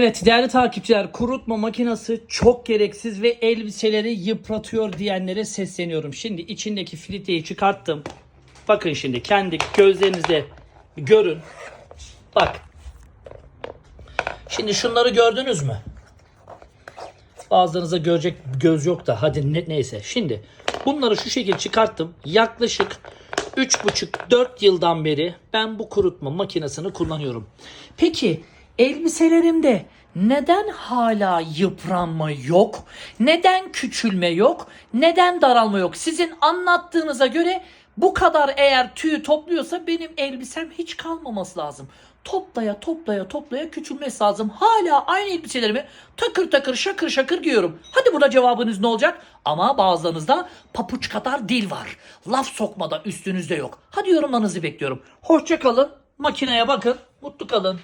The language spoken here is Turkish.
Evet değerli takipçiler kurutma makinesi çok gereksiz ve elbiseleri yıpratıyor diyenlere sesleniyorum. Şimdi içindeki filtreyi çıkarttım. Bakın şimdi kendi gözlerinizle görün. Bak. Şimdi şunları gördünüz mü? Bazılarınızda görecek göz yok da hadi ne, neyse. Şimdi bunları şu şekilde çıkarttım. Yaklaşık 3,5-4 yıldan beri ben bu kurutma makinesini kullanıyorum. Peki elbiselerimde neden hala yıpranma yok? Neden küçülme yok? Neden daralma yok? Sizin anlattığınıza göre bu kadar eğer tüyü topluyorsa benim elbisem hiç kalmaması lazım. Toplaya toplaya toplaya küçülmesi lazım. Hala aynı elbiselerimi takır takır şakır şakır giyiyorum. Hadi buna cevabınız ne olacak? Ama bazılarınızda papuç kadar dil var. Laf sokmada üstünüzde yok. Hadi yorumlarınızı bekliyorum. Hoşça kalın. Makineye bakın. Mutlu kalın.